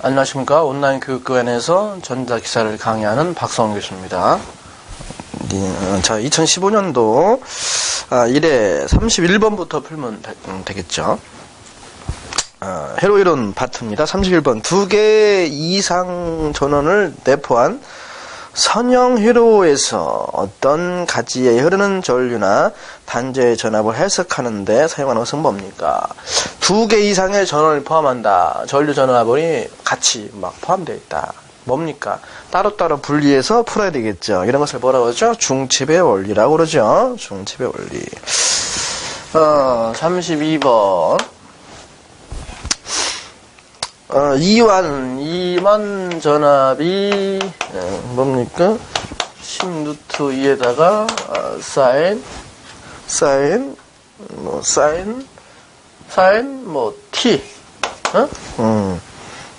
안녕하십니까. 온라인 교육교환에서 전자 기사를 강의하는 박성훈 교수입니다. 어, 자, 2015년도 1회 31번부터 풀면 되, 겠죠 어, 회로이론 파트입니다. 31번. 두 개 이상 전원을 내포한 선형 회로에서 어떤 가지에 흐르는 전류나 단자의 전압을 해석하는데 사용하는 것은 뭡니까? 두 개 이상의 전원을 포함한다. 전류 전압이 같이 막 포함되어 있다. 뭡니까? 따로따로 분리해서 풀어야 되겠죠. 이런 것을 뭐라고 하죠? 중첩의 원리라고 그러죠. 중첩의 원리. 어, 32번. 어, 이완, 이완 전압이, 어, 뭡니까? 10루트 2에다가, 어, 사인, 사인, 뭐, 사인, 사인, 뭐, t, 어? 음,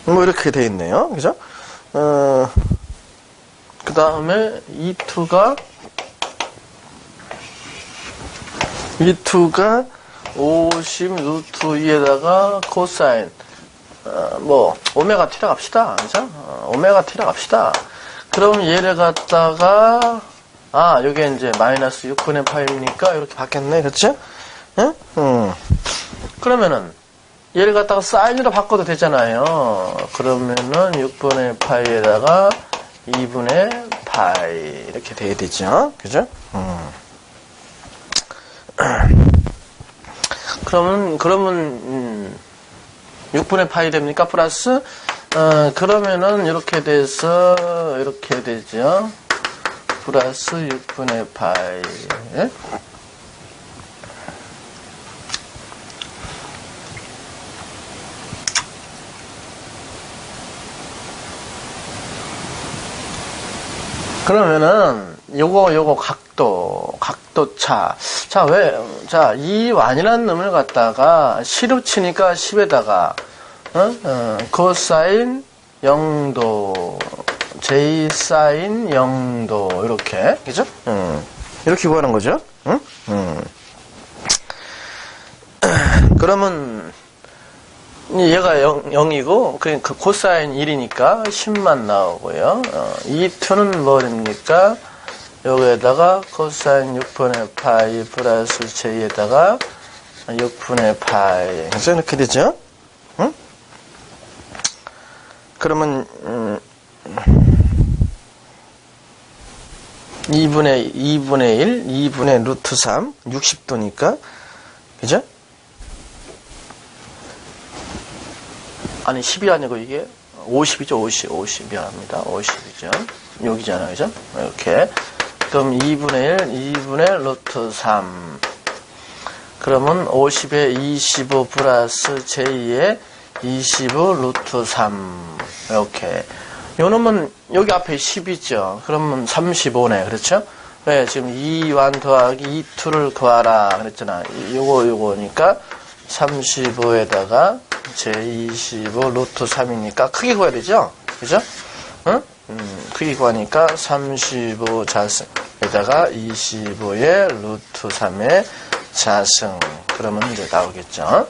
뭐, 이렇게 돼 있네요. 그죠? 어, 그 다음에, E2가, E2가 50 루트 2에다가 코사인, 어, 뭐 오메가 t라 갑시다. 그죠? 어, 오메가 t라 갑시다. 그럼 얘를 갖다가 아, 요게 이제 마이너스 6분의 파이니까 이렇게 바뀌었네. 그렇죠? 응? 음. 그러면은 얘를 갖다가 사인으로 바꿔도 되잖아요. 그러면은 6분의 파이에다가 2분의 파이 이렇게 돼야 되죠. 그죠? 음. 그러면 그러면 음, 6분의 파이 됩니까? 플러스 어, 그러면은 이렇게 돼서 이렇게 되죠. 플러스 6분의 파이 예? 그러면은 요거 요거 각도 각도 차. 자, 왜? 자, 이 완이라는 놈을 갖다가 시로 치니까 10에다가 어? 어, 코사인 0도 J 사인 0도 이렇게 그죠? 음. 이렇게 구하는 거죠. 응? 음. 그러면 얘가 0, 0이고 그, 그 코사인 1이니까 10만 나오고요. 어, 이 2는 뭐 됩니까? 여기에다가 코사인 6분의 파이 플러스 j에다가 6분의 파이 그래서 이렇게 되죠? 응? 그러면 음, 2분의 2분의 1, 2분의 루트 3, 60도니까 그죠? 아니 10이 아니고 이게 50이죠 50 50 미안합니다 50이죠 여기잖아요 그죠? 이렇게 그럼 2분의 1, 2분의 루트 3 그러면 50에 25 플러스 j 에25 루트 3 이렇게 요 놈은 여기 앞에 10이죠 그러면 35네 그렇죠? 왜 지금 2완 더하기 2투를 구하라 그랬잖아 요거 요거니까 35에다가 제25 루트 3이니까 크게 구해야 되죠? 그죠? 응? 음, 크게 구하니까 35 자승 에다가 25의 루트 3의 자승 그러면 이제 나오겠죠?